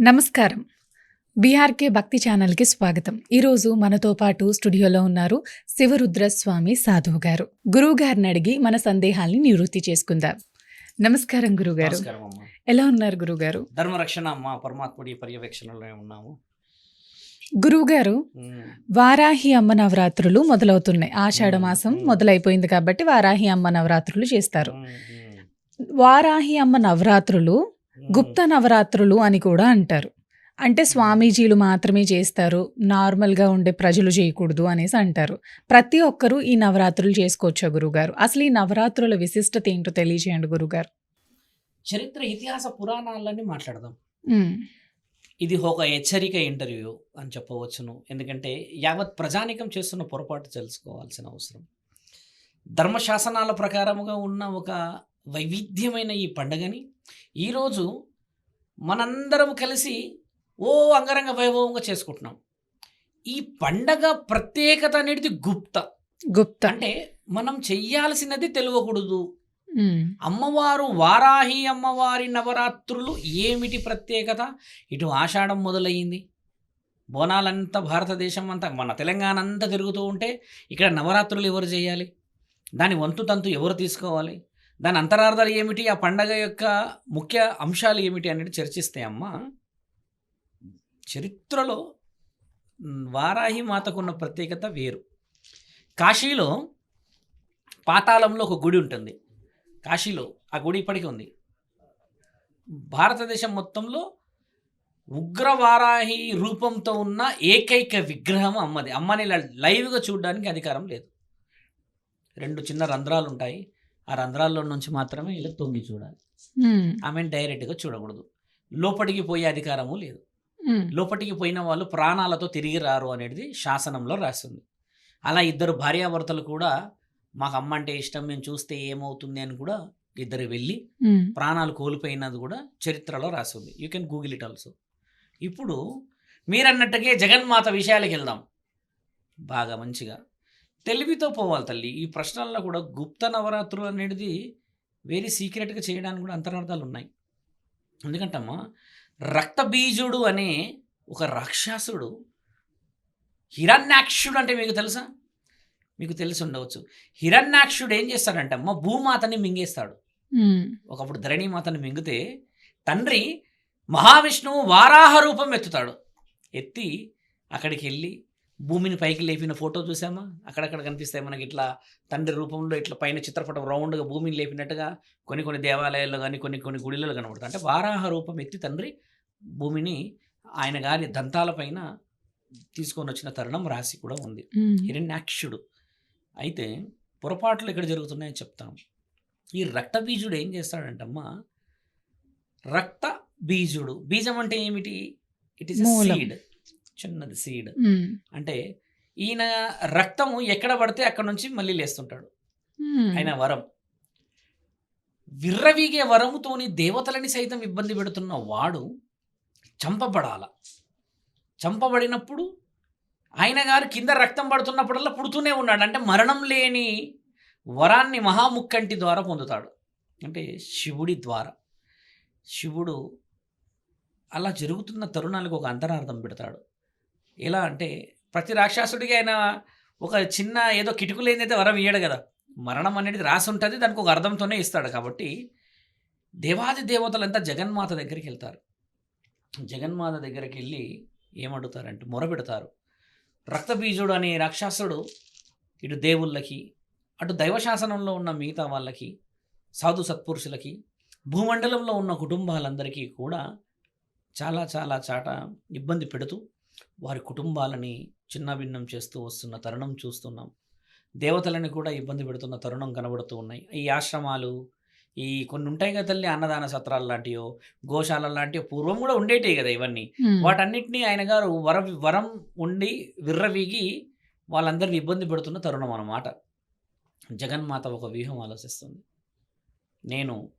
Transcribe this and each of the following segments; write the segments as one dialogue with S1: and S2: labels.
S1: నమస్కారం. బీఆర్కే భక్తి ఛానల్కి స్వాగతం. ఈరోజు మనతో పాటు స్టూడియోలో ఉన్నారు శివరుద్రస్వామి సాధువు గారు. గురువు గారిని అడిగి మన సందేహాల్ని నివృత్తి చేసుకుందాం. నమస్కారం గురుగారు ఎలా ఉన్నారు గురుగారు
S2: ధర్మరక్షణ అమ్మ పరమాత్ముడి పర్యవేక్షణలో ఉన్నాము.
S1: గురువుగారు వారాహి అమ్మ నవరాత్రులు మొదలవుతున్నాయి. ఆషాఢ మాసం మొదలైపోయింది కాబట్టి వారాహి అమ్మ నవరాత్రులు చేస్తారు. వారాహి అమ్మ నవరాత్రులు. గుప్త నవరాత్రులు అని కూడా అంటారు. అంటే స్వామీజీలు మాత్రమే చేస్తారు నార్మల్గా ఉండే ప్రజలు చేయకూడదు అనేసి అంటారు. ప్రతి ఒక్కరూ ఈ నవరాత్రులు చేసుకోవచ్చా గురుగారు? అసలు ఈ నవరాత్రుల విశిష్టత ఏంటో తెలియజేయండి గురుగారు.
S2: చరిత్ర ఇతిహాస పురాణాలన్నీ మాట్లాడదాం. ఇది ఒక హెచ్చరిక ఇంటర్వ్యూ అని చెప్పవచ్చును. ఎందుకంటే యావత్ ప్రజానికం చేస్తున్న పొరపాటు తెలుసుకోవాల్సిన అవసరం. ధర్మశాసనాల ప్రకారముగా ఉన్న ఒక వైవిధ్యమైన ఈ పండగని ఈరోజు మనందరం కలిసి ఓ అంగరంగ వైభవంగా చేసుకుంటున్నాం. ఈ పండగ ప్రత్యేకత అనేది గుప్త.
S1: గుప్త.
S2: అంటే మనం చెయ్యాల్సినది తెలియకూడదు అమ్మవారు వారాహి అమ్మవారి నవరాత్రులు ఏమిటి ప్రత్యేకత? ఇటు ఆషాఢం మొదలయ్యింది. బోనాలంతా భారతదేశం అంతా మన తెలంగాణ అంతా తిరుగుతూ ఉంటే ఇక్కడ నవరాత్రులు ఎవరు చేయాలి? దాని వంతు తంతు ఎవరు తీసుకోవాలి? దాని అంతరార్థాలు ఏమిటి? ఆ పండగ యొక్క ముఖ్య అంశాలు ఏమిటి అనేది చర్చిస్తే అమ్మ చరిత్రలో వారాహి మాతకున్న ప్రత్యేకత వేరు. కాశీలో పాతాళంలో ఒక గుడి ఉంటుంది. కాశీలో ఆ గుడి ఇప్పటికీ ఉంది. భారతదేశం మొత్తంలో ఉగ్రవారాహి రూపంతో ఉన్న ఏకైక విగ్రహం అమ్మది. అమ్మని లైవ్గా చూడడానికి అధికారం లేదు. రెండు చిన్న రంధ్రాలు ఉంటాయి ఆ రంధ్రాల్లో నుంచి మాత్రమే ఇలా తొంగి చూడాలి. ఆమెను డైరెక్ట్గా చూడకూడదు. లోపలికి పోయే అధికారము లేదు.
S1: ఉమ్,
S2: లోపటికి పోయిన వాళ్ళు ప్రాణాలతో తిరిగి రారు అనేది శాసనంలో రాస్తుంది అలా ఇద్దరు భార్యాభర్తలు కూడా మాకు అమ్మ అంటే ఇష్టం మేము చూస్తే ఏమవుతుంది అని కూడా ఇద్దరు వెళ్ళి ప్రాణాలు కోల్పోయినది కూడా చరిత్రలో రాస్తుంది you can Google it also ఇప్పుడు మీరన్నట్టుగా జగన్మాత విషయాలకు వెళ్దాం బాగా మంచిగా. తెలివితో పోవాలి తల్లి. ఈ ప్రశ్నల్లో కూడా గుప్త నవరాత్రులు అనేది వెరీ సీక్రెట్గా చేయడానికి కూడా అంతరార్థాలు ఉన్నాయి. ఎందుకంటమ్మా రక్తబీజుడు అనే ఒక రాక్షసుడు హిరణ్యాక్షుడు అంటే మీకు తెలుసా? మీకు తెలిసి ఉండవచ్చు. హిరణ్యాక్షుడు ఏం చేస్తాడంటే అమ్మ భూమాతని మింగేస్తాడు. ఒకప్పుడు ధరణీమాతని మింగితే తండ్రి మహావిష్ణువు వారాహ రూపం ఎత్తుతాడు ఎత్తి అక్కడికి వెళ్ళి భూమిని పైకి లేపిన ఫోటో చూసామా? అక్కడక్కడ కనిపిస్తాయి మనకి ఇట్లా తండ్రి రూపంలో ఇట్లా పైన చిత్రపటం రౌండ్గా భూమిని లేపినట్టుగా కొన్ని కొన్ని దేవాలయాల్లో కానీ కొన్ని కొన్ని గుడిలలో కనబడతాయి అంటే వారాహ రూపం ఎత్తి తండ్రి భూమిని ఆయన గారి దంతాలపైన తీసుకొని వచ్చిన తరుణం రాసి కూడా ఉంది. హిరణ్యాక్షుడు. అయితే పొరపాట్లు ఎక్కడ జరుగుతున్నాయో చెప్తాం. ఈ రక్త బీజుడు ఏం చేస్తాడంటమ్మా? రక్త బీజుడు బీజం అంటే ఏమిటి? ఇట్ ఈస్
S1: మూలం.
S2: సీడ్ చిన్నది సీడ్. అంటే ఈయన రక్తము ఎక్కడ పడితే అక్కడ నుంచి మళ్ళీ లేస్తుంటాడు. ఆయన వరం. విర్రవీగే వరముతోని దేవతలని సైతం ఇబ్బంది పెడుతున్న వాడు చంపబడాల. చంపబడినప్పుడు ఆయన గారు కింద రక్తం పడుతున్నప్పుడల్లా పుడుతూనే ఉన్నాడు. అంటే మరణం లేని వరాన్ని మహాముక్కంటి ద్వారా పొందుతాడు. అంటే శివుడి ద్వారా. శివుడు అలా జరుగుతున్న తరుణాలకు ఒక అంతరార్థం పెడతాడు. ఎలా అంటే ప్రతి రాక్షసుడికి ఆయన ఒక చిన్న ఏదో కిటుకులేదైతే వరం ఇయ్యడు కదా. మరణం అనేది రాసి ఉంటుంది దానికి ఒక అర్థంతోనే ఇస్తాడు కాబట్టి దేవాది దేవతలంతా జగన్మాత దగ్గరికి వెళ్తారు. జగన్మాత దగ్గరికి వెళ్ళి ఏమడుగుతారంటే మొరపెడతారు రక్తబీజుడు అనే రాక్షసుడు ఇటు దేవుళ్ళకి అటు దైవశాసనంలో ఉన్న మిగతా వాళ్ళకి సాధు సత్పురుషులకి భూమండలంలో ఉన్న కుటుంబాలందరికీ కూడా చాలా చాలా చాట ఇబ్బంది పెడుతూ వారి కుటుంబాలని చిన్నభిన్నం చేస్తూ వస్తున్న తరుణం చూస్తున్నాం. దేవతలని కూడా ఇబ్బంది పెడుతున్న తరుణం కనబడుతూ ఉన్నాయి. ఈ ఆశ్రమాలు ఈ కొన్ని ఉంటాయి కదా తల్లి అన్నదాన సత్రాలు లాంటివో గోశాల లాంటివో పూర్వం కూడా ఉండేటివి కదా ఇవన్నీ. వాటన్నిటినీ ఆయన గారు వర వరం ఉండి విర్రవీగి వాళ్ళందరిని ఇబ్బంది పెడుతున్న తరుణం అన్నమాట. జగన్మాత ఒక వ్యూహం ఆలోచిస్తుంది. నేను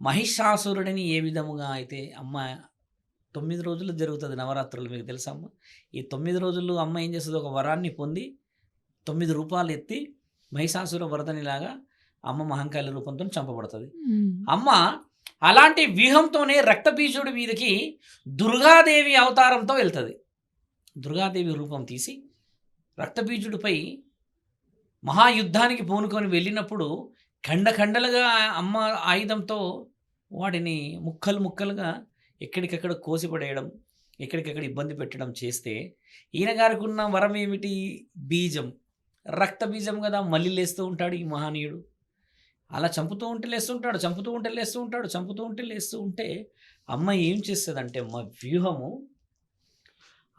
S2: మహిషాసురుడిని ఏ విధముగా అయితే అమ్మ తొమ్మిది రోజులు జరుగుతుంది నవరాత్రులు మీకు తెలుసా అమ్మ? ఈ తొమ్మిది రోజులు అమ్మ ఏం చేస్తుంది? ఒక వరాన్ని పొంది తొమ్మిది రూపాయలు ఎత్తి మహిషాసుర వరదనిలాగా అమ్మ మహంకాళి రూపంతో చంపబడుతుంది. అమ్మ అలాంటి వ్యూహంతోనే రక్తబీజుడి మీదకి దుర్గాదేవి అవతారంతో వెళ్తుంది. దుర్గాదేవి రూపం తీసి రక్తబీజుడిపై మహాయుద్ధానికి పూనుకొని వెళ్ళినప్పుడు ఖండ ఖండలుగా అమ్మ ఆయుధంతో వాడిని ముక్కలు ముక్కలుగా ఎక్కడికక్కడ కోసిపడేయడం ఎక్కడికక్కడ ఇబ్బంది పెట్టడం చేస్తే ఈయన గారికి ఉన్న వరం ఏమిటి? బీజం. రక్త బీజం కదా మళ్ళీ లేస్తూ ఉంటాడు ఈ మహనీయుడు. అలా చంపుతూ ఉంటే లేస్తుంటాడు చంపుతూ ఉంటే లేస్తూ ఉంటాడు చంపుతూ ఉంటే లేస్తూ ఉంటే అమ్మ ఏం చేస్తుందంటే మా వ్యూహము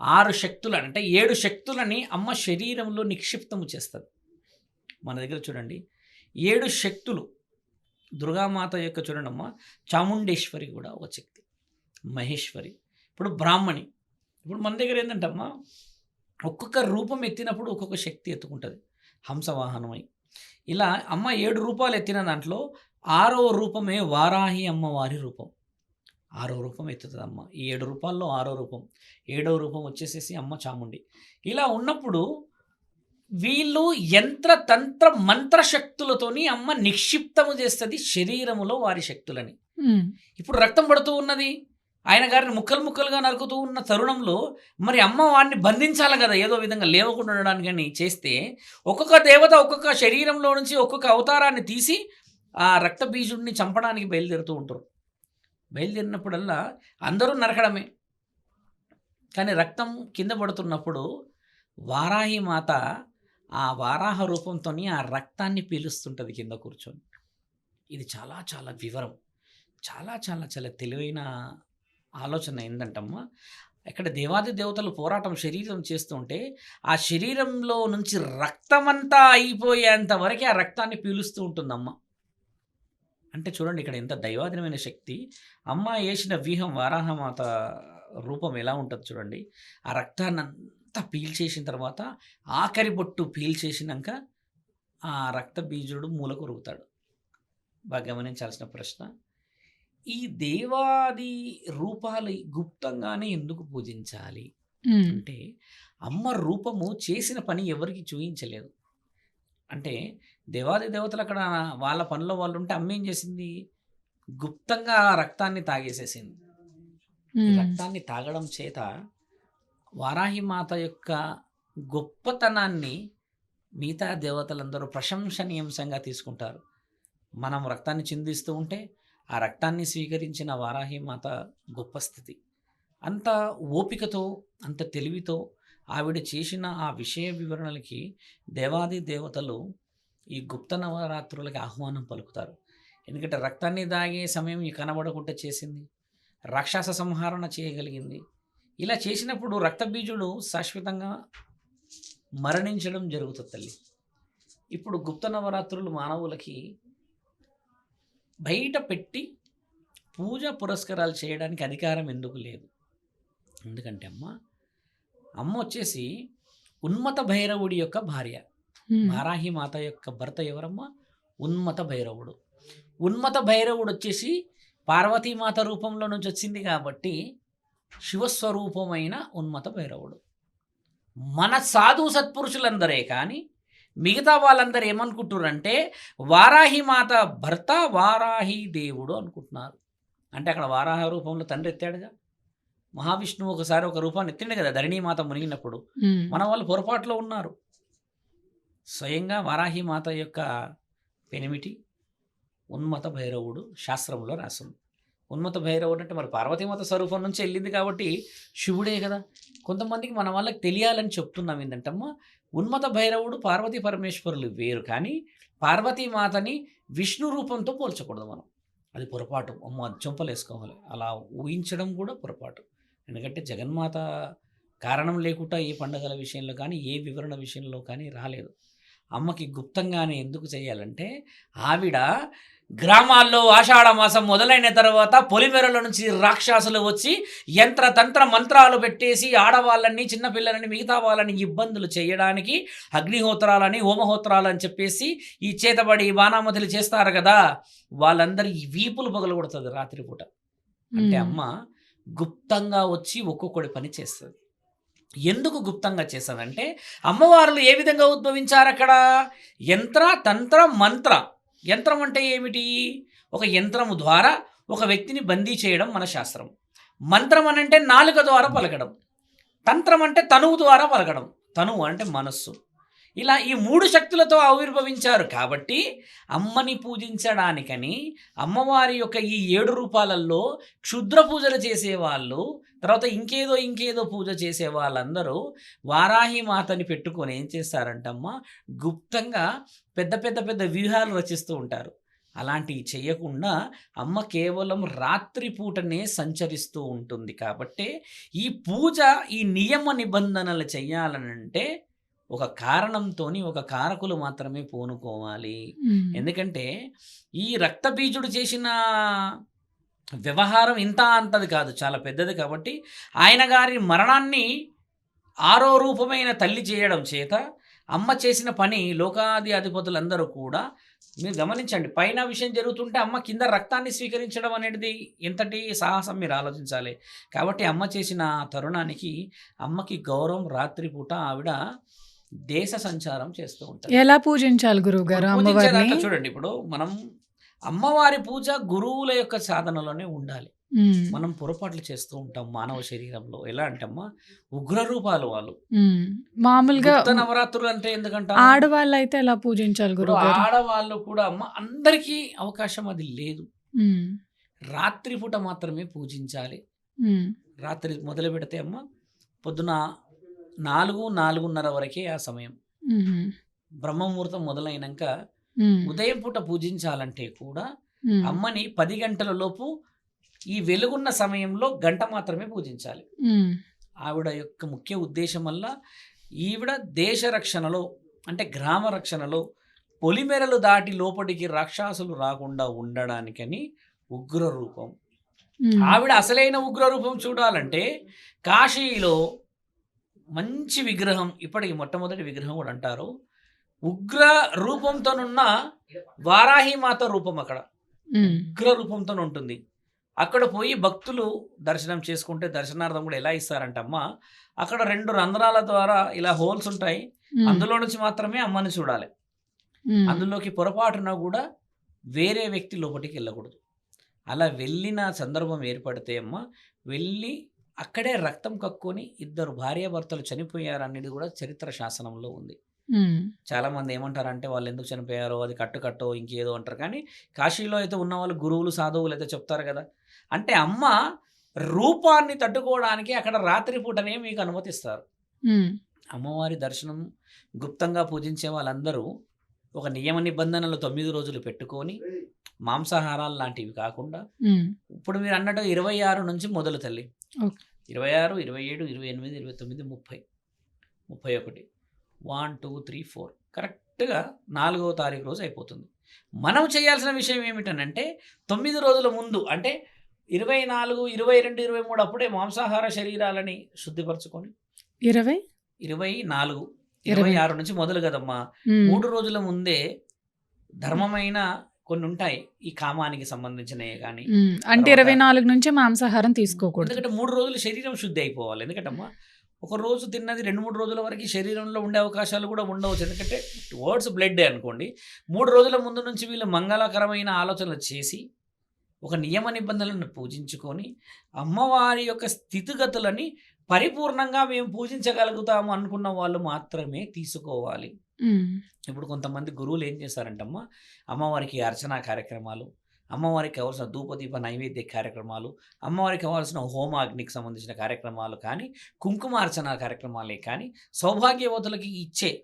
S2: ఆరు శక్తులు అంటే ఏడు శక్తులని అమ్మ శరీరంలో నిక్షిప్తము చేస్తుంది. మన దగ్గర చూడండి ఏడు శక్తులు దుర్గామాత యొక్క చూడండి అమ్మ చాముండేశ్వరి కూడా ఒక శక్తి. మహేశ్వరి. ఇప్పుడు బ్రాహ్మణి. ఇప్పుడు మన దగ్గర ఏంటంటే అమ్మ ఒక్కొక్క రూపం ఎత్తినప్పుడు ఒక్కొక్క శక్తి ఎత్తుకుంటుంది. హంసవాహనమై. ఇలా అమ్మ ఏడు రూపాలు ఎత్తిన దాంట్లో ఆరో రూపమే వారాహి అమ్మవారి రూపం. ఆరో రూపం ఎత్తుతుంది అమ్మ ఈ ఏడు రూపాల్లో ఆరో రూపం. ఏడో రూపం వచ్చేసేసి అమ్మ చాముండి. ఇలా ఉన్నప్పుడు వీళ్ళు యంత్ర తంత్ర మంత్ర శక్తులతోని అమ్మ నిక్షిప్తము చేస్తుంది శరీరములో వారి శక్తులని. ఇప్పుడు రక్తం పడుతూ ఉన్నది. ఆయన గారిని ముక్కలు ముక్కలుగా నరుకుతూ ఉన్న తరుణంలో మరి అమ్మ వాడిని బంధించాలి కదా ఏదో విధంగా లేవకుండా ఉండడానికని చేస్తే ఒక్కొక్క దేవత ఒక్కొక్క శరీరంలో నుంచి ఒక్కొక్క అవతారాన్ని తీసి ఆ రక్త బీజుడిని చంపడానికి బయలుదేరుతూ ఉంటారు. బయలుదేరినప్పుడల్లా అందరూ నరకడమే. కానీ రక్తం కింద పడుతున్నప్పుడు వారాహి మాత ఆ వారాహ రూపంతో ఆ రక్తాన్ని పీలుస్తుంటుంది కింద కూర్చొని. ఇది చాలా చాలా వివరం. చాలా చాలా చాలా తెలివైన ఆలోచన ఏంటంటమ్మా ఇక్కడ దేవాది దేవతలు పోరాటం శరీరం చేస్తుంటే ఆ శరీరంలో నుంచి రక్తమంతా అయిపోయేంత వరకే ఆ రక్తాన్ని పీలుస్తూ ఉంటుందమ్మ. అంటే చూడండి ఇక్కడ ఎంత దైవాధీనమైన శక్తి. అమ్మ వేసిన వ్యూహం వారాహమాత రూపం ఎలా ఉంటుంది చూడండి. ఆ రక్తాన్ని అంతా పీల్చేసిన తర్వాత ఆఖరి బొట్టు పీల్చేసినాక ఆ రక్త బీజుడు మూల కొరుగుతాడు బాగా గమనించాల్సిన ప్రశ్న. ఈ దేవాది రూపాలు గుప్తంగానే ఎందుకు పూజించాలి? అంటే అమ్మ రూపము చేసిన పని ఎవరికి చూపించలేదు అంటే దేవాది దేవతలు అక్కడ వాళ్ళ పనిలో వాళ్ళు ఉంటే అమ్మ ఏం చేసింది? గుప్తంగా రక్తాన్ని తాగేసేసింది. రక్తాన్ని తాగడం చేత వారాహి మాత యొక్క గొప్పతనాన్ని మిగతా దేవతలందరూ ప్రశంసనీయాంశంగా తీసుకుంటారు. మనం రక్తాన్ని చిందిస్తూ ఉంటే ఆ రక్తాన్ని స్వీకరించిన వారాహి మాత గొప్ప స్థితి. అంత ఓపికతో అంత తెలివితో ఆవిడ చేసిన ఆ విషయ వివరణలకి దేవాది దేవతలు ఈ గుప్త నవరాత్రులకి ఆహ్వానం పలుకుతారు. ఎందుకంటే రక్తాన్ని దాగే సమయం ఈ కనబడకుండా చేసింది. రాక్షస సంహారణ చేయగలిగింది. ఇలా చేసినప్పుడు రక్తబీజుడు శాశ్వతంగా మరణించడం జరుగుతుంది తల్లి. ఇప్పుడు గుప్త నవరాత్రులు మానవులకి బయట పెట్టి పూజ పురస్కారాలు చేయడానికి అధికారం ఎందుకు లేదు? ఎందుకంటే అమ్మ అమ్మ వచ్చేసి ఉన్మత భైరవుడి యొక్క భార్య. వారాహి మాత యొక్క భర్త ఎవరమ్మా? ఉన్మత భైరవుడు. ఉన్మత భైరవుడు వచ్చేసి పార్వతీమాత రూపంలో నుంచి వచ్చింది కాబట్టి శివస్వరూపమైన ఉన్మత భైరవుడు. మన సాధు సత్పురుషులందరే కానీ మిగతా వాళ్ళందరూ ఏమనుకుంటున్నారంటే వారాహి మాత భర్త వారాహి దేవుడు అనుకుంటున్నారు. అంటే అక్కడ వారాహ రూపంలో తండ్రి ఎత్తాడుగా? మహావిష్ణువు ఒకసారి ఒక రూపాన్ని ఎత్తిండు కదా ధరణీమాత మునిగినప్పుడు. మన వాళ్ళు పొరపాటులో ఉన్నారు. స్వయంగా వారాహి మాత యొక్క పెనిమిటి ఉన్మత భైరవుడు శాస్త్రంలో రాసింది. ఉన్మత భైరవుడు అంటే మరి పార్వతీమాత స్వరూపం నుంచి వెళ్ళింది కాబట్టి శివుడే కదా. కొంతమందికి మన వాళ్ళకి తెలియాలని చెప్తున్నాం ఏంటంటమ్మా ఉన్మత భైరవుడు పార్వతీ పరమేశ్వరులు వేరు కానీ పార్వతీమాతని విష్ణు రూపంతో పోల్చకూడదు మనం. అది పొరపాటు. అమ్మ చెంపలేసుకోవాలి. అలా ఊహించడం కూడా పొరపాటు. ఎందుకంటే జగన్మాత కారణం లేకుండా ఏ పండగల విషయంలో కానీ ఏ వివరణ విషయంలో కానీ రాలేదు. అమ్మకి గుప్తంగానే ఎందుకు చేయాలంటే ఆవిడ గ్రామాల్లో ఆషాఢ మాసం మొదలైన తర్వాత పొలిమేరల నుంచి రాక్షసులు వచ్చి యంత్ర తంత్ర మంత్రాలు పెట్టేసి ఆడవాళ్ళని చిన్నపిల్లలని మిగతా వాళ్ళని ఇబ్బందులు చేయడానికి అగ్నిహోత్రాలని హోమహోత్రాలని చెప్పేసి ఈ చేతబడి బాణామతులు చేస్తారు కదా వాళ్ళందరి వీపులు పగలగొడుతుంది రాత్రిపూట. అంటే అమ్మ గుప్తంగా వచ్చి ఒక్కొక్కడి పని చేస్తుంది. ఎందుకు గుప్తంగా చేస్తుందంటే అమ్మవార్లు ఏ విధంగా ఉద్భవించారు అక్కడ యంత్ర తంత్ర మంత్ర. యంత్రం అంటే ఏమిటి? ఒక యంత్రము ద్వారా ఒక వ్యక్తిని బందీ చేయడం మన శాస్త్రం. మంత్రం అని అంటే నాలుక ద్వారా పలకడం. తంత్రం అంటే తనువు ద్వారా పలకడం. తనువు అంటే మనస్సు. ఇలా ఈ మూడు శక్తులతో ఆవిర్భవించారు. కాబట్టి అమ్మని పూజించడానికని అమ్మవారి యొక్క ఈ ఏడు రూపాలలో క్షుద్ర పూజలు చేసేవాళ్ళు తర్వాత ఇంకేదో ఇంకేదో పూజ చేసే వాళ్ళందరూ వారాహి మాతని పెట్టుకొని ఏం చేస్తారంటమ్మా గుప్తంగా పెద్ద పెద్ద పెద్ద వ్యూహాలు రచిస్తూ ఉంటారు. అలాంటివి చేయకుండా అమ్మ కేవలం రాత్రిపూటనే సంచరిస్తూ ఉంటుంది. కాబట్టి ఈ పూజ ఈ నియమ నిబంధనలు చేయాలనంటే ఒక కారణంతో ఒక కారకులు మాత్రమే పూనుకోవాలి. ఎందుకంటే ఈ రక్తబీజుడు చేసిన వ్యవహారం ఇంత అంతది కాదు చాలా పెద్దది కాబట్టి ఆయన గారి మరణాన్ని ఆరో రూపమైన తల్లి చేయడం చేత అమ్మ చేసిన పని లోకాది అధిపతులందరూ కూడా మీరు గమనించండి పైన విషయం జరుగుతుంటే అమ్మ కింద రక్తాన్ని స్వీకరించడం అనేది ఎంతటి సాహసం మీరు ఆలోచించాలి కాబట్టి అమ్మ చేసిన తరుణానికి అమ్మకి గౌరవం రాత్రిపూట ఆవిడ దేశ సంచారం చేస్తూ ఉంటారు.
S1: ఎలా పూజించాలి గురువు గారు అమ్మవారిని?
S2: చూడండి ఇప్పుడు మనం అమ్మవారి పూజ గురువుల యొక్క సాధనలోనే ఉండాలి. మనం పొరపాట్లు చేస్తూ ఉంటాం మానవ శరీరంలో. ఎలా అంటే అమ్మా ఉగ్ర రూపాలు వాళ్ళు.
S1: మామూలుగా
S2: నవరాత్రులు అంటే ఎందుకంటే?
S1: ఆడవాళ్ళు అయితే ఎలా పూజించాలి గురువు గారు
S2: ఆడవాళ్ళు కూడా అమ్మ అందరికీ అవకాశం అది లేదు.
S1: ఉమ్.
S2: రాత్రిపూట మాత్రమే పూజించాలి. రాత్రి మొదలు పెడితే అమ్మ పొద్దున నాలుగు నాలుగున్నర వరకే ఆ సమయం. బ్రహ్మముహూర్తం మొదలైనాక. ఉదయం పూట పూజించాలంటే కూడా. అమ్మని పది గంటల లోపు ఈ వెలుగున్న సమయంలో గంట మాత్రమే పూజించాలి. ఆవిడ యొక్క ముఖ్య ఉద్దేశం వల్ల ఈవిడ దేశ రక్షణలో అంటే గ్రామ రక్షణలో పొలిమెరలు దాటి లోపలికి రాక్షసులు రాకుండా ఉండడానికని ఉగ్ర రూపం. ఆవిడ అసలైన ఉగ్ర రూపం చూడాలంటే కాశీలో మంచి విగ్రహం ఇప్పటికి మొట్టమొదటి విగ్రహం కూడా అంటారు ఉగ్ర రూపంతోనున్న వారాహిమాత రూపం అక్కడ. ఉగ్ర రూపంతో ఉంటుంది అక్కడ పోయి భక్తులు దర్శనం చేసుకుంటే దర్శనార్థం కూడా ఎలా ఇస్తారంటే అమ్మ అక్కడ రెండు రంధ్రాల ద్వారా ఇలా హోల్స్ ఉంటాయి. అందులో నుంచి మాత్రమే అమ్మని చూడాలి. అందులోకి పొరపాటున కూడా వేరే వ్యక్తి లోపలికి వెళ్ళకూడదు అలా వెళ్ళిన సందర్భం ఏర్పడితే అమ్మ వెళ్ళి అక్కడే రక్తం కక్కుని ఇద్దరు భార్యాభర్తలు చనిపోయారు అనేది కూడా చరిత్ర శాసనంలో ఉంది
S1: ఉమ్.
S2: చాలామంది ఏమంటారంటే వాళ్ళు ఎందుకు చనిపోయారో అది కట్టు కట్టో ఇంకేదో అంటారు కానీ కాశీలో అయితే ఉన్న వాళ్ళు గురువులు సాధువులు అయితే చెప్తారు కదా అంటే అమ్మ రూపాన్ని తట్టుకోవడానికి అక్కడ రాత్రిపూటనే మీకు అనుమతిస్తారు. అమ్మవారి దర్శనం గుప్తంగా పూజించే వాళ్ళందరూ ఒక నియమ నిబంధనలు తొమ్మిది రోజులు పెట్టుకొని మాంసాహారాలు లాంటివి కాకుండా. ఇప్పుడు మీరు అన్నట్టు ఇరవై ఆరు నుంచి మొదలు తల్లి. ఇరవై ఆరు ఇరవై ఏడు ఇరవై ఎనిమిది ఇరవై తొమ్మిది ముప్పై. ముప్పై ఒకటి వన్ టూ త్రీ ఫోర్. కరెక్ట్గా నాలుగవ తారీఖు రోజు అయిపోతుంది. మనం చేయాల్సిన విషయం ఏమిటనంటే తొమ్మిది రోజుల ముందు అంటే ఇరవై నాలుగు ఇరవై రెండు ఇరవై మూడు అప్పుడే మాంసాహార శరీరాలని శుద్ధిపరచుకొని
S1: ఇరవై?
S2: ఇరవై నాలుగు ఇరవై. ఆరు నుంచి మొదలు కదమ్మా. మూడు రోజుల ముందే ధర్మమైన కొన్ని ఉంటాయి ఈ కామానికి సంబంధించినవి కానీ.
S1: అంటే ఇరవై నాలుగు నుంచి మాంసాహారం తీసుకోకూడదు
S2: ఎందుకంటే మూడు రోజులు శరీరం శుద్ధి అయిపోవాలి ఎందుకంటే అమ్మా ఒక రోజు తిన్నది రెండు మూడు రోజుల వరకు శరీరంలో ఉండే అవకాశాలు కూడా ఉండవచ్చు ఎందుకంటే వర్డ్స్ బ్లడ్ అనుకోండి మూడు రోజుల ముందు నుంచి వీళ్ళు మంగళకరమైన ఆలోచనలు చేసి ఒక నియమ నిబంధనలను పూజించుకొని అమ్మవారి యొక్క స్థితిగతులని పరిపూర్ణంగా మేము పూజించగలుగుతాము అనుకున్న వాళ్ళు మాత్రమే తీసుకోవాలి. ఇప్పుడు కొంతమంది గురువులు ఏం చేస్తారంటమ్మా అమ్మవారికి అర్చనా కార్యక్రమాలు అమ్మవారికి కావాల్సిన ధూపదీప నైవేద్య కార్యక్రమాలు అమ్మవారికి కావాల్సిన హోమాగ్నికి సంబంధించిన కార్యక్రమాలు కానీ కుంకుమార్చన కార్యక్రమాలే కానీ సౌభాగ్యవతులకి ఇచ్చే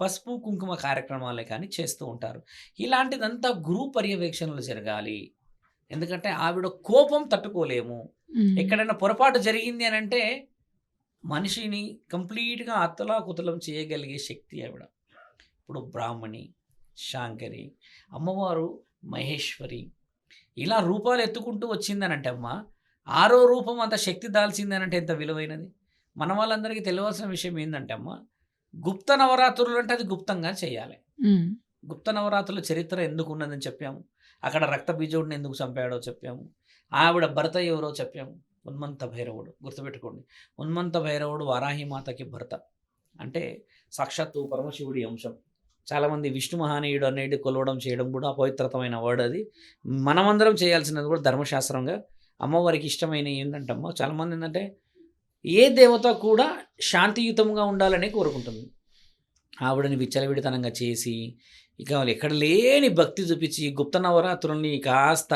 S2: పసుపు కుంకుమ కార్యక్రమాలే కానీ చేస్తూ ఉంటారు. ఇలాంటిదంతా గురువు పర్యవేక్షణలు జరగాలి. ఎందుకంటే ఆవిడ కోపం తట్టుకోలేము. ఎక్కడైనా పొరపాటు జరిగింది అని అంటే మనిషిని కంప్లీట్గా అత్తలాకుతలం చేయగలిగే శక్తి ఆవిడ. ఇప్పుడు బ్రాహ్మణి శాంకరి అమ్మవారు మహేశ్వరి ఇలా రూపాలు ఎత్తుకుంటూ వచ్చిందనంటే అమ్మ ఆరో రూపం అంత శక్తి దాల్చిందనంటే ఎంత విలువైనది? మన వాళ్ళందరికీ తెలియాల్సిన విషయం ఏంటంటే అమ్మ గుప్త నవరాత్రులు అంటే అది గుప్తంగా చేయాలి. గుప్త నవరాత్రుల చరిత్ర ఎందుకు ఉన్నదని చెప్పాము? అక్కడ రక్త బీజోడిని ఎందుకు చంపాడో చెప్పాము? ఆవిడ భర్త ఎవరో చెప్పాము? ఉన్మంత భైరవుడు. గుర్తుపెట్టుకోండి ఉన్మంత భైరవుడు వారాహిమాతకి భర్త. అంటే సాక్షాత్తు పరమశివుడి అంశం. చాలామంది విష్ణు మహానీయుడు అనేది కొలవడం చేయడం కూడా అపవిత్రతమైన వర్డ్ అది. మనమందరం చేయాల్సినది కూడా ధర్మశాస్త్రంగా. అమ్మవారికి ఇష్టమైన ఏంటంటమ్మా చాలామంది ఏంటంటే ఏ దేవత కూడా శాంతియుతంగా ఉండాలని కోరుకుంటుంది. ఆవిడని విచ్చలవిడితనంగా చేసి ఇక వాళ్ళు ఎక్కడ లేని భక్తి చూపించి గుప్త నవరాత్రుల్ని కాస్త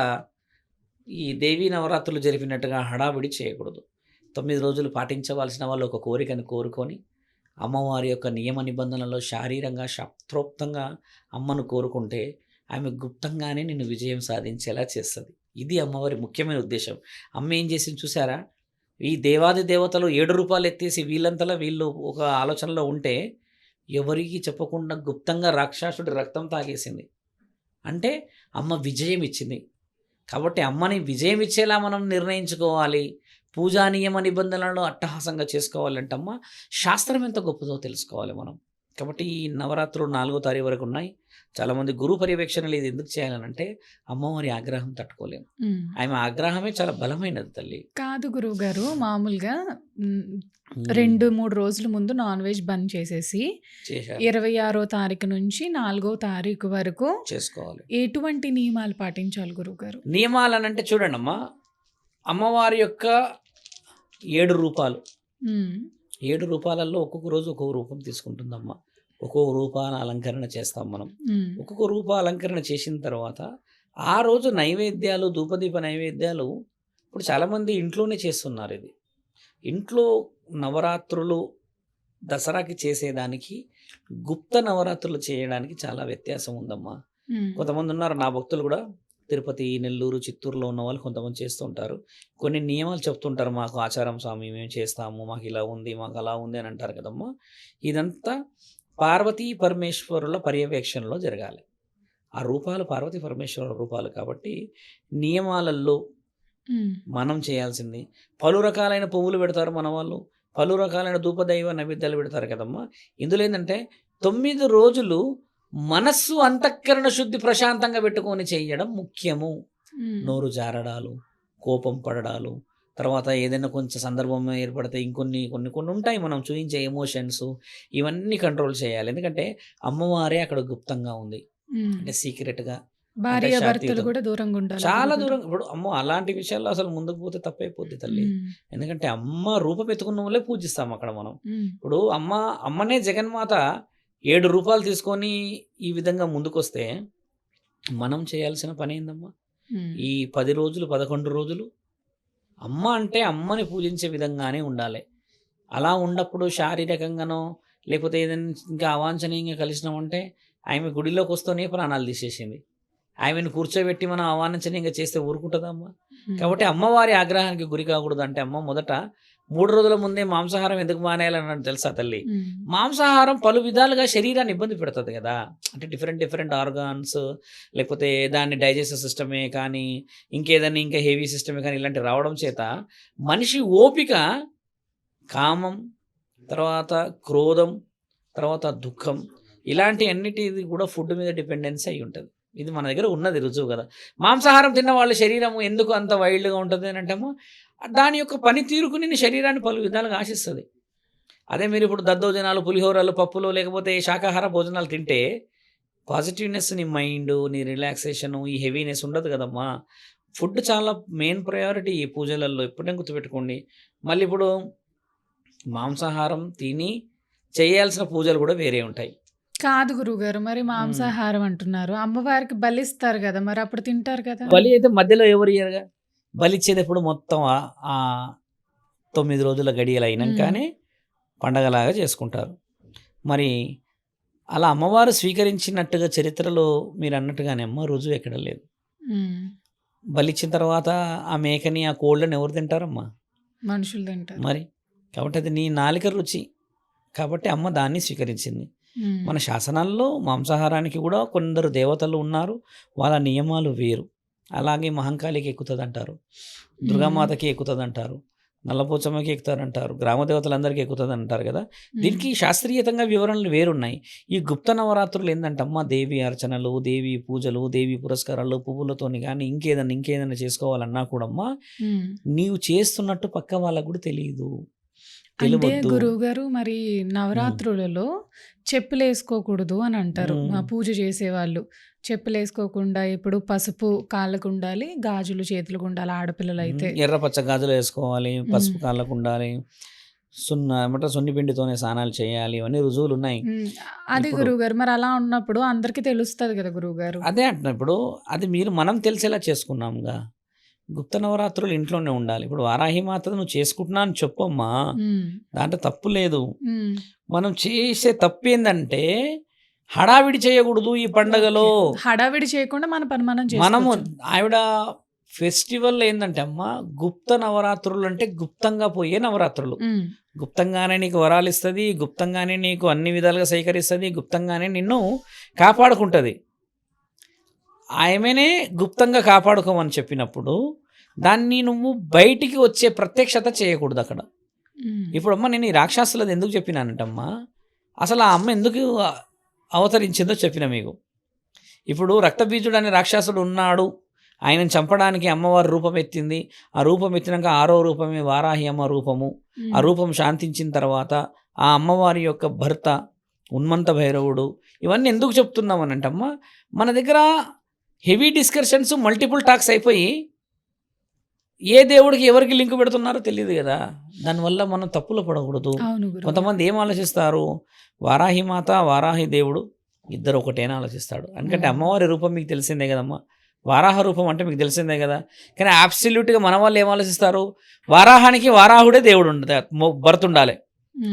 S2: ఈ దేవీ నవరాత్రులు జరిపినట్టుగా హడావిడి చేయకూడదు. తొమ్మిది రోజులు పాటించవలసిన వాళ్ళు ఒక కోరికను కోరుకొని అమ్మవారి యొక్క నియమ నిబంధనలో శారీరంగా శత్రోప్తంగా అమ్మను కోరుకుంటే ఆమె గుప్తంగానే నిన్ను విజయం సాధించేలా చేస్తుంది. ఇది అమ్మవారి ముఖ్యమైన ఉద్దేశం. అమ్మ ఏం చేసింది చూసారా? ఈ దేవాది దేవతలు ఏడు రూపాయలు ఎత్తేసి వీళ్ళంతలా వీళ్ళు ఒక ఆలోచనలో ఉంటే ఎవరికి చెప్పకుండా గుప్తంగా రాక్షసుడి రక్తం తాగేసింది. అంటే అమ్మ విజయం ఇచ్చింది. కాబట్టి అమ్మని విజయం ఇచ్చేలా మనం నిర్ణయించుకోవాలి. పూజా నియమ నిబంధనలను అట్టహాసంగా చేసుకోవాలంటే అమ్మ శాస్త్రం ఎంత గొప్పదో తెలుసుకోవాలి మనం. కాబట్టి ఈ నవరాత్రులు నాలుగో తారీఖు వరకు ఉన్నాయి. చాలామంది గురు పర్యవేక్షణలు ఇది ఎందుకు చేయాలనంటే అమ్మవారి ఆగ్రహం తట్టుకోలేము. ఆమె ఆగ్రహమే చాలా బలమైనది తల్లి.
S1: కాదు గురువు గారు మామూలుగా రెండు మూడు రోజుల ముందు నాన్ వెజ్ బంద్ చేసేసి ఇరవై ఆరో తారీఖు నుంచి నాలుగో తారీఖు వరకు
S2: చేసుకోవాలి.
S1: ఎటువంటి నియమాలు పాటించాలి గురువు గారు
S2: నియమాలనంటే చూడండి అమ్మా అమ్మవారి యొక్క ఏడు రూపాలు. ఏడు రూపాలలో ఒక్కొక్క రోజు ఒక్కొక్క రూపం తీసుకుంటుందమ్మా. ఒక్కొక్క రూపాన్ని అలంకరణ చేస్తాం మనం. ఒక్కొక్క రూప అలంకరణ చేసిన తర్వాత ఆ రోజు నైవేద్యాలు ధూపదీప నైవేద్యాలు ఇప్పుడు చాలామంది ఇంట్లోనే చేస్తున్నారు ఇది. ఇంట్లో నవరాత్రులు దసరాకి చేసేదానికి గుప్త నవరాత్రులు చేయడానికి చాలా వ్యత్యాసం ఉందమ్మా. కొంతమంది ఉన్నారు నా భక్తులు కూడా తిరుపతి నెల్లూరు చిత్తూరులో ఉన్న వాళ్ళు కొంతమంది చేస్తుంటారు. కొన్ని నియమాలు చెప్తుంటారు మాకు ఆచారం స్వామి మేము చేస్తాము మాకు ఇలా ఉంది మాకు అలా ఉంది అని అంటారు కదమ్మా. ఇదంతా పార్వతీ పరమేశ్వరుల పర్యవేక్షణలో జరగాలి. ఆ రూపాలు పార్వతీ పరమేశ్వరుల రూపాలు కాబట్టి నియమాలలో మనం చేయాల్సింది. పలు రకాలైన పువ్వులు పెడతారు మన వాళ్ళు. పలు రకాలైన ధూపదైవ నైవేద్యాలు పెడతారు కదమ్మా. ఇందులో ఏంటంటే తొమ్మిది రోజులు మనస్సు అంతఃకరణ శుద్ధి ప్రశాంతంగా పెట్టుకొని చేయడం ముఖ్యము. నోరు జారడాలు కోపం పడడాలు తర్వాత ఏదైనా కొంచెం సందర్భం ఏర్పడితే ఇంకొన్ని కొన్ని కొన్ని ఉంటాయి మనం చూపించే ఎమోషన్స్ ఇవన్నీ కంట్రోల్ చేయాలి. ఎందుకంటే అమ్మవారే అక్కడ గుప్తంగా ఉంది. అంటే సీక్రెట్గా
S1: భార్య భర్తలు. కూడా దూరంగా ఉండాలి
S2: చాలా దూరం. ఇప్పుడు అమ్మో అలాంటి విషయాల్లో అసలు ముందుకు పోతే తప్పైపోద్ది. తల్లి. ఎందుకంటే అమ్మ రూపం ఎత్తుకున్న వాళ్ళే పూజిస్తాం అక్కడ మనం. ఇప్పుడు అమ్మ అమ్మనే జగన్మాత ఏడు రూపాయలు తీసుకొని ఈ విధంగా ముందుకొస్తే మనం చేయాల్సిన పని ఏందమ్మా? ఈ పది రోజులు పదకొండు రోజులు అమ్మ అంటే అమ్మని పూజించే విధంగానే ఉండాలి. అలా ఉన్నప్పుడు శారీరకంగానో లేకపోతే ఏదైనా ఇంకా అవాంఛనీయంగా కలిసినామంటే ఆమె గుడిలోకి వస్తూనే ప్రాణాలు తీసేసింది. ఆమెను కూర్చోబెట్టి మనం అవాంఛనీయంగా చేస్తే ఊరుకుంటుందమ్మా? కాబట్టి అమ్మవారి ఆగ్రహానికి గురి కాకూడదు అంటే అమ్మ మొదట మూడు రోజుల ముందే మాంసాహారం ఎందుకు మానేయాలని తెలుసా తల్లి? మాంసాహారం పలు విధాలుగా శరీరాన్ని ఇబ్బంది పెడుతుంది కదా. అంటే డిఫరెంట్ డిఫరెంట్ ఆర్గాన్స్ లేకపోతే దాన్ని డైజెస్టివ్ సిస్టమే కానీ ఇంకేదైనా ఇంకా హెవీ సిస్టమే కానీ ఇలాంటి రావడం చేత మనిషి ఓపిక కామం తర్వాత క్రోధం తర్వాత దుఃఖం ఇలాంటి అన్నిటిది కూడా ఫుడ్ మీద డిపెండెన్సీ అయి ఉంటుంది. ఇది మన దగ్గర ఉన్నది రుజువు కదా. మాంసాహారం తిన్న వాళ్ళ శరీరము ఎందుకు అంత వైల్డ్గా ఉంటుంది అని అంటాము? దాని యొక్క పనితీరుకు నేను శరీరాన్ని పలు విధాలుగా ఆశిస్తుంది. అదే మీరు ఇప్పుడు దద్దోజనాలు పులిహోరలు పప్పులు లేకపోతే శాకాహార భోజనాలు తింటే పాజిటివ్నెస్ నీ మైండ్ నీ రిలాక్సేషన్ ఈ హెవీనెస్ ఉండదు కదమ్మా. ఫుడ్ చాలా మెయిన్ ప్రయారిటీ ఈ పూజలలో ఎప్పుడైనా గుర్తుపెట్టుకోండి. మళ్ళీ ఇప్పుడు మాంసాహారం తిని చేయాల్సిన పూజలు కూడా వేరే ఉంటాయి.
S1: కాదు గురువు గారు మరి మాంసాహారం అంటున్నారు. అమ్మవారికి బలిస్తారు కదా మరి అప్పుడు తింటారు కదా?
S2: బలి అయితే మధ్యలో ఎవరు ఇయ్యరుగా? బలి ఇచ్చేది ఎప్పుడు మొత్తం ఆ- తొమ్మిది రోజుల గడియలు అయినాకనే పండగలాగా చేసుకుంటారు. మరి అలా అమ్మవారు స్వీకరించినట్టుగా చరిత్రలో మీరు అన్నట్టుగానే అమ్మ రుజువు ఎక్కడ లేదు. బలిచ్చిన తర్వాత ఆ మేకని ఆ కోళ్ళని ఎవరు తింటారమ్మా?
S1: మనుషులు తింటారు.
S2: మరి కాబట్టి అది నీ నాలిక రుచి. కాబట్టి అమ్మ దాన్ని స్వీకరించింది. మన శాసనాల్లో మాంసాహారానికి కూడా కొందరు దేవతలు ఉన్నారు. వాళ్ళ నియమాలు వేరు. అలాగే మహంకాళికి ఎక్కుతుంది అంటారు దుర్గామాతకి ఎక్కుతుంది అంటారు నల్లపోచమ్మకి ఎక్కుతారంటారు. గ్రామ దేవతలందరికీ ఎక్కుతుంది అంటారు కదా. దీనికి శాస్త్రీయతంగా వివరణలు వేరున్నాయి. ఈ గుప్త నవరాత్రులు ఏంటంటే అమ్మ దేవి అర్చనలు దేవి పూజలు దేవి పురస్కారాలు పువ్వులతోని కానీ ఇంకేదన్నా ఇంకేదన్నా చేసుకోవాలన్నా కూడా అమ్మ
S1: ఉమ్.
S2: నీవు చేస్తున్నట్టు పక్క వాళ్ళకు కూడా తెలియదు
S1: అంటే
S2: తెలియవద్దు
S1: గురువుగారు మరి నవరాత్రులలో చెప్పులేసుకోకూడదు అని అంటారు. పూజ చేసేవాళ్ళు. చెప్పులేసుకోకుండా ఎప్పుడు పసుపు కాళ్ళకు ఉండాలి, గాజులు చేతులకు ఉండాలి ఆడపిల్లలైతే.
S2: ఎర్ర పచ్చ గాజులు వేసుకోవాలి పసుపు. కాళ్ళకు ఉండాలి సున్న ఏమంటారు సున్ని పిండితోనే స్నానాలు చేయాలి ఇవన్నీ రుజువులు ఉన్నాయి.
S1: అది
S2: ఇప్పుడు
S1: గురువుగారు మరి అలా ఉన్నప్పుడు అందరికీ తెలుస్తది కదా గురువుగారు.
S2: అదే అంటున్నా ఇప్పుడు అది మీరు మనం తెలిసేలా చేసుకున్నాంగా గుప్త నవరాత్రులు ఇంట్లోనే ఉండాలి ఇప్పుడు వారాహి మాత నువ్వు చేసుకుంటున్నా అని చెప్పమ్మా
S1: మ్మ్.
S2: దాంట్లో తప్పు లేదు. మనం చేసే తప్పు ఏంటంటే హడావిడి చేయకూడదు ఈ పండగలో.
S1: హడావిడి చేయకుండా మన పని మనం
S2: మనము. ఆవిడ ఫెస్టివల్ ఏంటంటే అమ్మ గుప్త నవరాత్రులు అంటే గుప్తంగా పోయే నవరాత్రులు. గుప్తంగానే నీకు వరాలు ఇస్తుంది గుప్తంగానే నీకు అన్ని విధాలుగా సేకరిస్తుంది గుప్తంగానే నిన్ను కాపాడుకుంటుంది ఆమెనే గుప్తంగా కాపాడుకోమని చెప్పినప్పుడు దాన్ని నువ్వు బయటికి వచ్చే ప్రత్యక్షత చేయకూడదు అక్కడ. ఇప్పుడు అమ్మ నేను ఈ రాక్షసులది ఎందుకు చెప్పినానంటమ్మా? అసలు ఆ అమ్మ ఎందుకు అవతరించిందో చెప్పిన మీకు. ఇప్పుడు రక్తబీజుడు అనే రాక్షసుడు ఉన్నాడు. ఆయనను చంపడానికి అమ్మవారి రూపం ఎత్తింది. ఆ రూపం ఎత్తినాక ఆరో రూపమే వారాహి అమ్మ రూపము. ఆ. రూపం శాంతించిన తర్వాత ఆ అమ్మవారి యొక్క భర్త ఉన్మంత భైరవుడు ఇవన్నీ ఎందుకు చెప్తున్నామనంటమ్మా? మన దగ్గర హెవీ డిస్కషన్స్ మల్టిపుల్ టాక్స్ అయిపోయి ఏ దేవుడికి ఎవరికి లింక్ పెడుతున్నారో తెలియదు కదా. దానివల్ల మనం తప్పులు పడకూడదు. కొంతమంది ఏం ఆలోచిస్తారు? వారాహి మాత వారాహి దేవుడు ఇద్దరు ఒకటేనా ఆలోచిస్తాడు. ఎందుకంటే
S1: మ్మ్.
S2: అమ్మవారి రూపం మీకు తెలిసిందే కదమ్మా. వారాహ రూపం అంటే మీకు తెలిసిందే కదా. కానీ అబ్సల్యూట్గా మన వాళ్ళు ఏం ఆలోచిస్తారు? వారాహానికి వారాహుడే దేవుడు ఉండదు భర్త ఉండాలి.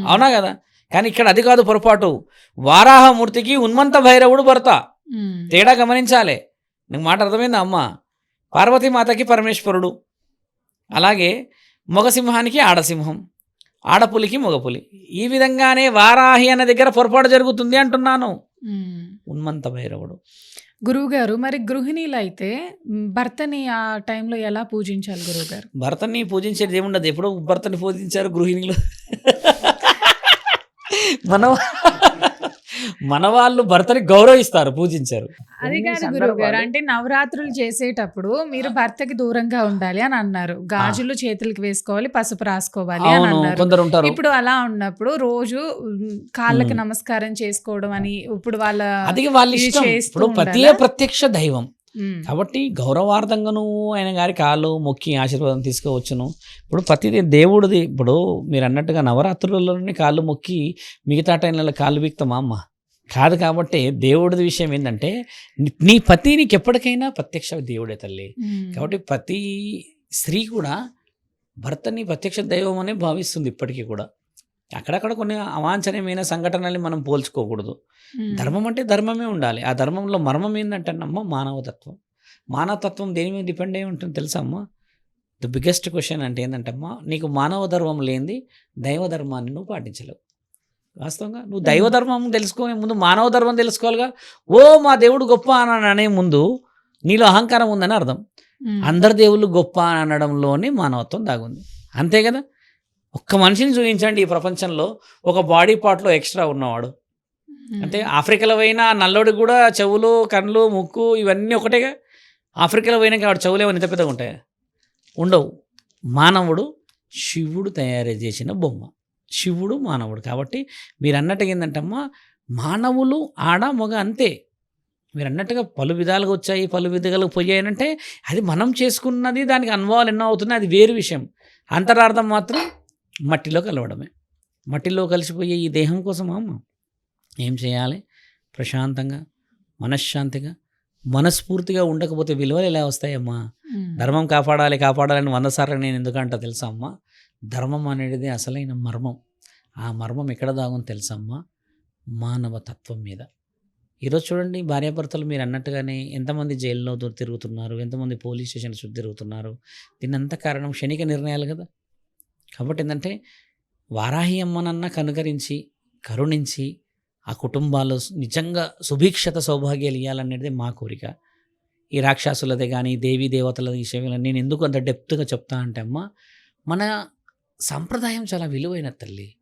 S2: అవునా కదా? కానీ ఇక్కడ అది కాదు పొరపాటు. వారాహమూర్తికి ఉన్మంత భైరవుడు భర్త. తేడా గమనించాలి. నీకు మాట అర్థమైందా అమ్మ? పార్వతీమాతకి పరమేశ్వరుడు. అలాగే మగసింహానికి ఆడసింహం ఆడపులికి మగపులి. ఈ విధంగానే వారాహి అన్న దగ్గర పొరపాటు జరుగుతుంది అంటున్నాను. ఉన్మంత భైరవుడు.
S1: గురువుగారు మరి గృహిణీలు అయితే భర్తని ఆ టైంలో ఎలా పూజించాలి గురువుగారు?
S2: భర్తని పూజించేది ఏముండదు. ఎప్పుడో భర్తని పూజించారు గృహిణులు. మన మన వాళ్ళు భర్తని గౌరవిస్తారు పూజించారు.
S1: అది కాదు గురువు గారు అంటే నవరాత్రులు చేసేటప్పుడు మీరు భర్తకి దూరంగా ఉండాలి అని అన్నారు. గాజులు చేతులకి వేసుకోవాలి పసుపు రాసుకోవాలి అని అన్నారు.
S2: కొందరు ఉంటారు.
S1: ఇప్పుడు అలా ఉన్నప్పుడు రోజు కాళ్ళకి. నమస్కారం చేసుకోవడం అని ఇప్పుడు వాళ్ళ
S2: అది వాళ్ళ ఇష్టం. ఇప్పుడు? ప్రత్యక్ష దైవం. కాబట్టి గౌరవార్థంగా నువ్వు ఆయన గారి కాళ్ళు మొక్కి ఆశీర్వాదం తీసుకోవచ్చును. ఇప్పుడు ప్రతిదీ దేవుడిది. ఇప్పుడు మీరు అన్నట్టుగా నవరాత్రులలోనే కాళ్ళు మొక్కి మిగతా టైంలలో కాళ్ళు బిక్తామా అమ్మ? కాదు కాబట్టి దేవుడిది విషయం ఏంటంటే నీ- పతి నీకు ఎప్పటికైనా ప్రత్యక్ష దేవుడే తల్లి. కాబట్టి ప్రతి స్త్రీ కూడా భర్తని ప్రత్యక్ష దైవం అనే భావిస్తుంది ఇప్పటికీ కూడా. అక్కడక్కడ కొన్ని అవాంఛనీయమైన సంఘటనల్ని మనం పోల్చుకోకూడదు. ధర్మం అంటే ధర్మమే ఉండాలి. ఆ ధర్మంలో మర్మం ఏంటంటే అమ్మ మానవతత్వం. మానవతత్వం దేని మీద డిపెండ్ అయి ఉంటుంది తెలుసా అమ్మ? ద బిగ్గెస్ట్ క్వశ్చన్ అంటే ఏంటంటే అమ్మ నీకు మానవ ధర్మం లేనిది దైవ ధర్మాన్ని నువ్వు పాటించలేవు. వాస్తవంగా? నువ్వు దైవ ధర్మం తెలుసుకునే ముందు మానవ ధర్మం తెలుసుకోవాలిగా. ఓ మా దేవుడు గొప్ప అని అనే ముందు నీలో అహంకారం ఉందని అర్థం. అందరి దేవుళ్ళు గొప్ప అని అనడంలోనే మానవత్వం దాగుంది. అంతే కదా? ఒక్క మనిషిని చూపించండి ఈ ప్రపంచంలో ఒక బాడీ పార్ట్లో ఎక్స్ట్రా ఉన్నవాడు. అంటే ఆఫ్రికాలో పోయిన నల్లోడికి కూడా చెవులు కళ్ళు ముక్కు ఇవన్నీ ఒకటేగా? ఆఫ్రికాలో పోయినాక వాడు చెవులు ఏమైనా ఇంత పెద్దగా ఉంటాయా? ఉండవు. మానవుడు శివుడు తయారు చేసిన బొమ్మ. శివుడు మానవుడు. కాబట్టి మీరు అన్నట్టుగా ఏంటంటమ్మా మానవులు ఆడ మగ అంతే. మీరు అన్నట్టుగా పలు విధాలుగా వచ్చాయి పలు విధాలుగా పోయాయనంటే అది మనం చేసుకున్నది దానికి అనుభవాలు ఎన్నో అవుతున్నాయి అది వేరు విషయం. అంతరార్థం మాత్రం మట్టిలో కలవడమే. మట్టిలో కలిసిపోయే ఈ దేహం కోసం అమ్మ? ఏం చేయాలి? ప్రశాంతంగా మనశ్శాంతిగా మనస్ఫూర్తిగా ఉండకపోతే విలువలు ఎలా వస్తాయమ్మా? ధర్మం కాపాడాలి కాపాడాలని వంద సార్లు నేను ఎందుకంటా తెలుసా అమ్మా? ధర్మం అనేది అసలైన మర్మం. ఆ మర్మం ఎక్కడ దాగుంది తెలుసమ్మా? మానవ తత్వం మీద. ఈరోజు చూడండి భార్యాభర్తలు మీరు అన్నట్టుగానే ఎంతమంది జైల్లో తిరుగుతున్నారు ఎంతమంది పోలీస్ స్టేషన్ చుట్టూ తిరుగుతున్నారు. దీనంతా కారణం క్షణిక నిర్ణయాలు కదా. కాబట్టి ఏంటంటే వారాహి అమ్మనన్న కనుకరించి కరుణించి ఆ కుటుంబాల్లో నిజంగా సుభిక్షత సౌభాగ్యాలు ఇవ్వాలనేది మా కోరిక. ఈ రాక్షసులదే కానీ దేవీ దేవతల విషయంలో నేను ఎందుకు అంత డెప్త్గా చెప్తా అంటే అమ్మ మన సంప్రదాయం చాలా విలువైన తల్లి.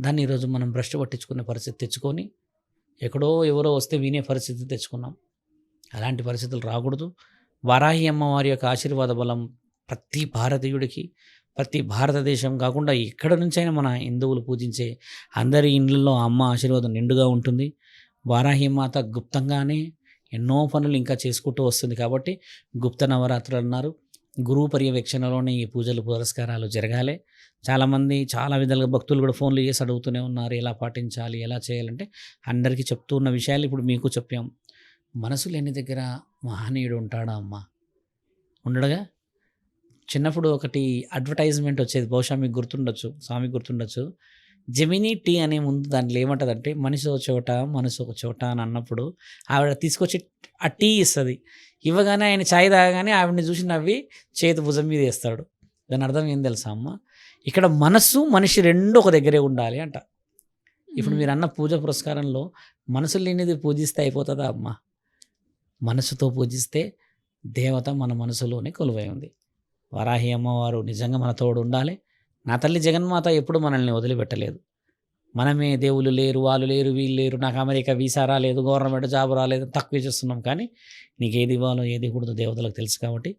S2: దాన్ని ఈరోజు మనం భ్రష్టు పట్టించుకునే పరిస్థితి తెచ్చుకొని ఎక్కడో ఎవరో వస్తే వినే పరిస్థితి తెచ్చుకున్నాం. అలాంటి పరిస్థితులు రాకూడదు. వారాహి అమ్మవారి యొక్క ఆశీర్వాద బలం ప్రతి భారతీయుడికి ప్రతి భారతదేశం కాకుండా ఎక్కడ నుంచైనా మన హిందువులు పూజించే అందరి ఇండ్లలో అమ్మ ఆశీర్వాదం నిండుగా ఉంటుంది. వారాహి మాత గుప్తంగానే ఎన్నో పనులు ఇంకా చేసుకుంటూ వస్తుంది కాబట్టి గుప్త నవరాత్రులు అన్నారు. గురువు పర్యవేక్షణలోనే ఈ పూజలు పురస్కారాలు జరగాలి. చాలామంది చాలా విధాలుగా భక్తులు కూడా ఫోన్లు చేసి అడుగుతూనే ఉన్నారు ఎలా పాటించాలి ఎలా చేయాలంటే అందరికీ చెప్తూ ఉన్న విషయాలు ఇప్పుడు మీకు చెప్పాం. మనసు లేని దగ్గర మహనీయుడు ఉంటాడా అమ్మా? ఉండడుగా? చిన్నప్పుడు ఒకటి అడ్వర్టైజ్మెంట్ వచ్చేది బహుశా మీకు గుర్తుండొచ్చు స్వామి గుర్తుండొచ్చు. జెమినీ టీ అనే ముందు దాంట్లో ఏమంటుందంటే మనిషి ఒక చోట మనసు ఒక చోట అని అన్నప్పుడు ఆవిడ తీసుకొచ్చి ఆ టీ ఇస్తుంది. ఇవ్వగానే ఆయన ఛాయ్ తాగగానే ఆవిడని చూసి నవ్వి చేతి భుజం మీద వేస్తాడు. దాని అర్థం ఏం తెలుసా అమ్మ? ఇక్కడ మనస్సు మనిషి రెండు ఒక దగ్గరే ఉండాలి అంట. ఇప్పుడు మీరు అన్న పూజ పురస్కారంలో మనసు లేనిది పూజిస్తే అయిపోతుందా అమ్మ? మనసుతో పూజిస్తే దేవత మన మనసులోనే కొలువై ఉంది. వరాహి అమ్మవారు నిజంగా మన తోడు ఉండాలి. నా తల్లి జగన్మాత ఎప్పుడు మనల్ని వదిలిపెట్టలేదు. మనమే దేవుళ్ళు లేరు వాళ్ళు లేరు వీళ్ళు లేరు నాకు అమెరికా వీసా రాలేదు గవర్నమెంట్ జాబ్ రాలేదు తక్కువ చేస్తున్నాం. కానీ నీకు ఏది ఇవ్వాలో ఏది కూడదో దేవతలకు తెలుసు కాబట్టి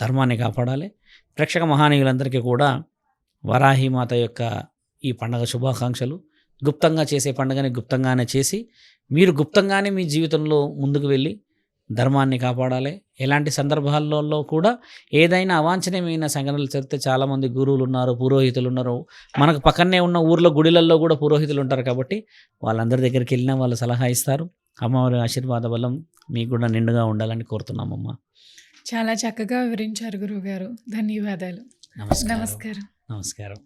S2: ధర్మాన్ని కాపాడాలి. ప్రేక్షక మహానీయులందరికీ కూడా వరాహి మాత యొక్క ఈ పండగ శుభాకాంక్షలు. గుప్తంగా చేసే పండుగని గుప్తంగానే చేసి మీరు గుప్తంగానే మీ జీవితంలో ముందుకు వెళ్ళి ధర్మాన్ని కాపాడాలి. ఎలాంటి సందర్భాలలో కూడా ఏదైనా అవాంఛనీయమైన సంఘటనలు జరిగితే చాలామంది గురువులు ఉన్నారు పురోహితులు ఉన్నారు మనకు పక్కనే ఉన్న ఊర్లో గుడిలల్లో కూడా పురోహితులు ఉంటారు కాబట్టి వాళ్ళందరి దగ్గరికి వెళ్ళినా వాళ్ళు సలహా ఇస్తారు. అమ్మవారి ఆశీర్వాద బలం మీకు కూడా నిండుగా ఉండాలని కోరుతున్నామమ్మ.
S1: చాలా చక్కగా వివరించారు గురువుగారు. ధన్యవాదాలు. నమస్కారం.
S2: నమస్కారం.